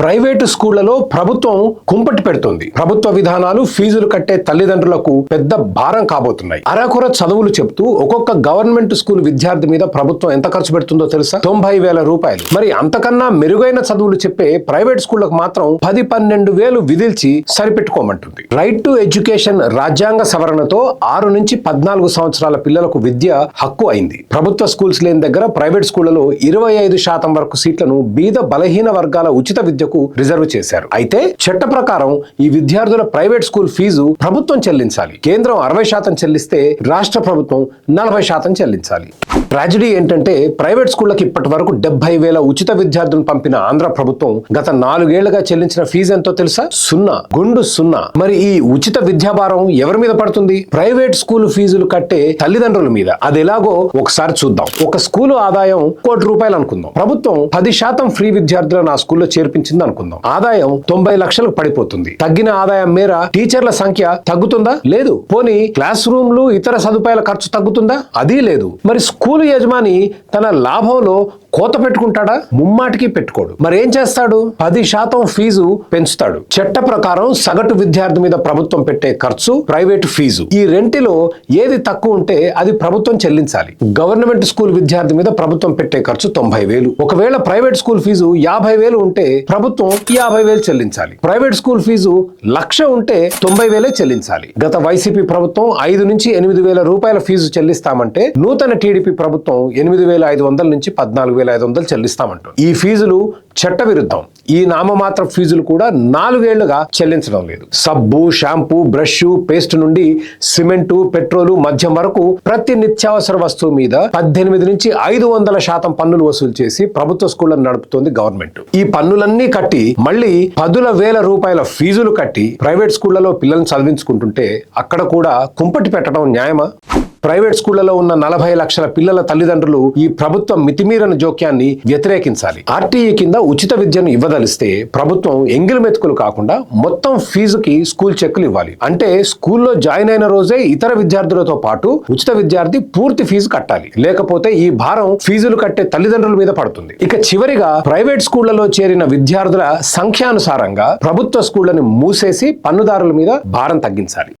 Private స్కూళ్ళలో ప్రభుత్వం కుంపటి పెడుతుంది. ప్రభుత్వ విధానాలు ఫీజులు కట్టే తల్లిదండ్రులకు పెద్ద భారం కాబోతున్నాయి. అరకుర చదువులు చెప్తూ ఒక్కొక్క గవర్నమెంట్ స్కూల్ విద్యార్థి మీద ప్రభుత్వం ఎంత ఖర్చు పెడుతుందో తెలుసా? తొంభై వేల రూపాయలు. మరి అంతకన్నా మెరుగైన చదువులు చెప్పే ప్రైవేట్ స్కూళ్ళకు మాత్రం పది పన్నెండు వేలు విధిల్చి సరిపెట్టుకోమంటుంది. రైట్ టు ఎడ్యుకేషన్ రాజ్యాంగ సవరణతో ఆరు నుంచి పద్నాలుగు సంవత్సరాల పిల్లలకు విద్య హక్కు అయింది. ప్రభుత్వ స్కూల్స్ లేని దగ్గర ప్రైవేట్ స్కూళ్ళలో ఇరవై ఐదు శాతం వరకు సీట్లను బీద బలహీన వర్గాల ఉచిత విద్య విద్యకు రిజర్వ్ చేశారు. అయితే చట్ట ప్రకారం ఈ విద్యార్థుల ప్రైవేట్ స్కూల్ ఫీజు ప్రభుత్వం చెల్లించాలి. కేంద్రం అరవై శాతం చెల్లిస్తే రాష్ట్ర ప్రభుత్వం నలభై శాతం చెల్లించాలి. ట్రాజడీ ఏంటంటే ప్రైవేట్ స్కూళ్ళకు ఇప్పటి వరకు డెబ్బై వేల ఉచిత విద్యార్థులను పంపిన ఆంధ్ర ప్రభుత్వం గత నాలుగేళ్ళుగా చెల్లించిన ఫీజు ఎంతో తెలుసా? సున్నా. గుండు సున్నా. మరి ఈ ఉచిత విద్యాభారం ఎవరి మీద పడుతుంది? ప్రైవేట్ స్కూల్ ఫీజులు కట్టే తల్లిదండ్రుల మీద. అది ఎలాగో ఒకసారి చూద్దాం. ఒక స్కూలు ఆదాయం కోటి రూపాయలు అనుకుందాం. ప్రభుత్వం పది శాతం ఫ్రీ విద్యార్థులను ఆ స్కూల్లో చేర్పించింది అనుకుందాం. ఆదాయం తొంభై లక్షలకు పడిపోతుంది. తగ్గిన ఆదాయం మేర టీచర్ల సంఖ్య తగ్గుతుందా? లేదు. పోనీ క్లాస్ రూమ్లు ఇతర సదుపాయాల ఖర్చు తగ్గుతుందా? అది లేదు. మరి స్కూల్ యజమాని తన లాభంలో కోత పెట్టుకుంటాడా? ముమ్మాటికి పెట్టుకోడు. మరి ఏం చేస్తాడు? పది శాతం ఫీజు పెంచుతాడు. చట్ట ప్రకారం సగటు విద్యార్థి మీద ప్రభుత్వం పెట్టే ఖర్చు ప్రైవేట్ ఫీజు. ఈ రెంటిలో ఏది తక్కువ ఉంటే అది ప్రభుత్వం చెల్లించాలి. గవర్నమెంట్ స్కూల్ విద్యార్థి మీద ప్రభుత్వం పెట్టే ఖర్చు తొంభై వేలు. ఒకవేళ ప్రైవేట్ స్కూల్ ఫీజు యాభై వేలు ఉంటే ప్రభుత్వం యాభై వేలు చెల్లించాలి. ప్రైవేట్ స్కూల్ ఫీజు లక్ష ఉంటే తొంభై వేలే చెల్లించాలి. గత వైసీపీ ప్రభుత్వం ఐదు నుంచి ఎనిమిది వేల రూపాయల ఫీజు చెల్లిస్తామంటే నూతన టీడీపీ ప్రభుత్వం ఎనిమిది వేల ఐదు వందల నుంచి పద్నాలుగు వేల ఐదు వందలు చెల్లిస్తామంటుంది. ఈ ఫీజులు చట్ట విరుద్ధం ఈ నామమాత్ర ఫీజులు కూడా నాలుగేళ్ళుగా చెల్లించడం లేదు. సబ్బు షాంపూ బ్రష్ పేస్ట్ నుండి సిమెంటు పెట్రోలు మద్యం వరకు ప్రతి నిత్యావసర వస్తువు మీద పద్దెనిమిది నుంచి ఐదు వందల శాతం పన్నులు వసూలు చేసి ప్రభుత్వ స్కూళ్ళను నడుపుతోంది గవర్నమెంట్. ఈ పన్నులన్నీ కట్టి మళ్ళీ పదుల వేల రూపాయల ఫీజులు కట్టి ప్రైవేట్ స్కూళ్ళలో పిల్లల్ని చదివించుకుంటుంటే అక్కడ కూడా కుంపటి పెట్టడం న్యాయమా? ప్రైవేట్ స్కూళ్ళలో ఉన్న నలభై లక్షల పిల్లల తల్లిదండ్రులు ఈ ప్రభుత్వ మితిమీరన జోక్యాన్ని వ్యతిరేకించాలి. ఆర్టీఈ కింద ఉచిత విద్యను ఇవ్వదలిస్తే ప్రభుత్వం ఎంగిలి మెతుకులు కాకుండా మొత్తం ఫీజుకి స్కూల్ చెక్కులు ఇవ్వాలి. అంటే స్కూల్లో జాయిన్ అయిన రోజే ఇతర విద్యార్థులతో పాటు ఉచిత విద్యార్థి పూర్తి ఫీజు కట్టాలి. లేకపోతే ఈ భారం ఫీజులు కట్టే తల్లిదండ్రుల మీద పడుతుంది. ఇక చివరిగా ప్రైవేట్ స్కూళ్ళలో చేరిన విద్యార్థుల సంఖ్యానుసారంగా ప్రభుత్వ స్కూళ్ళను మూసేసి పన్నుదారుల మీద భారం తగ్గించాలి.